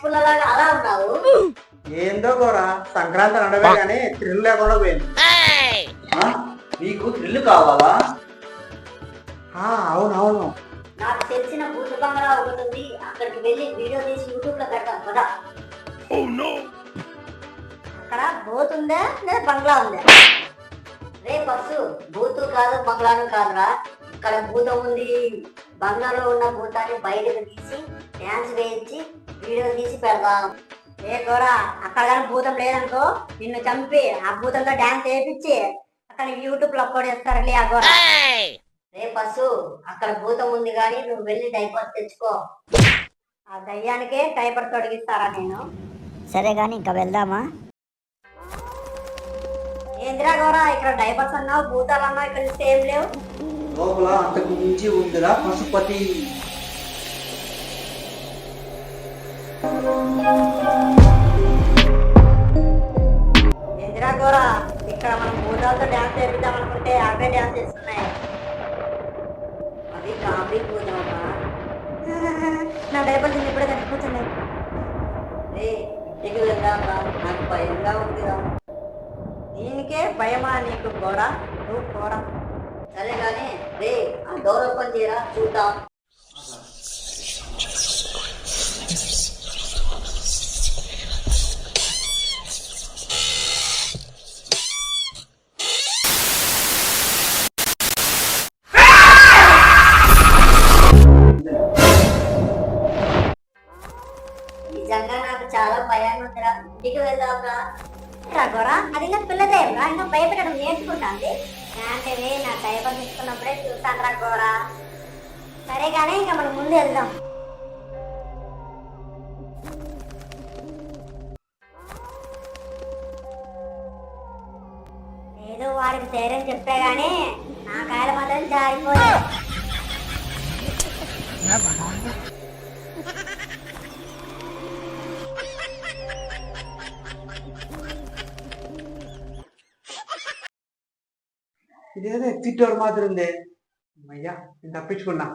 పుల్లలాగా అలా ఉన్నావు? ఏందో గోరా సంక్రాంతి నడవే కానీ థ్రిల్ లేకుండా పోయింది. ఆ? నీకు థ్రిల్ కావాలా? ఆ, అవును అవును నాకు తెలిసిన భూత బంగ్లా ఒకటి ఉంది అక్కడికి వెళ్ళి వీడియో తీసి యూట్యూబ్లో పెడతాం. కదా అక్కడ బోత్ ఉందా? లేదా బంగ్లా ఉందా? రే బస్సు బూతు కాదు బంగ్లాను కాదురా. ఇక్కడ భూతం ఉంది. బంగ్లాలో ఉన్న భూతాన్ని బయటకు తీసి డ్యాన్స్ వేయించి వీడియో తీసి పెడదాం. ఏ గోరా అక్కడ కానీ భూతం లేదనుకో నిన్ను చంపి ఆ భూతంతో డ్యాన్స్ వేయించి అక్కడ యూట్యూబ్లో అప్లోడ్ చేస్తారలే ఆ గోరా. రే బస్సు అక్కడ భూతం ఉంది కానీ నువ్వు వెళ్ళి డైపర్ తెచ్చుకో. ఆ దయ్యానికే డైపర్ తొడిగిస్తారా నేను? సరే కానీ ఇంకా వెళ్దామా? ఏంద్రా గౌరా ఇక్కడ డైపర్స్ అన్నావు భూతాలు అన్నావు ఇక్కడ సేమ్ లేవు? లోపల అంతకు మించి ఉందిరా పశుపతి. ఏంద్రా గౌరా? ఇక్కడ మనం భూతాలతో డ్యాన్స్ చేపిద్దాం అనుకుంటే అవే డ్యాన్స్ చేస్తున్నాయి. అది కామెడీ భూతం నా డైపర్ దీన్ని ఇప్పుడే కనిపిస్తున్నాయి రే ఇంటికి వెళ్దాంరా నాకు భయంగా ఉందిరా. దీనికే భయమా నీకు గోడ నువ్వు గోరా సరే కానీ రే ఆ డోర్ ఓపెన్ చేయరా చూద్దాం. నిజంగా నాకు చాలా భయాన్ని ఉందిరా ఇంటికి వెళ్దాంరా. రాఘవరా అది ఇంకా పిల్లదేరా ఇంకా భయపెట్టడం నేర్చుకుంటాంది అంటే నా డైవర్ తీసుకున్నప్పుడే చూస్తాను రాఘవరా సరే కానీ ఇంకా మనం ముందు వెళ్దాం. ఏదో వాడికి ధైర్యం చెప్పే కానీ నా కాయల మాత్రం జారిపోయాయి. ఇదేదో ఎక్సిట్ డోర్ మాత్రం ఉంది అయ్యా నేను తప్పించుకున్నా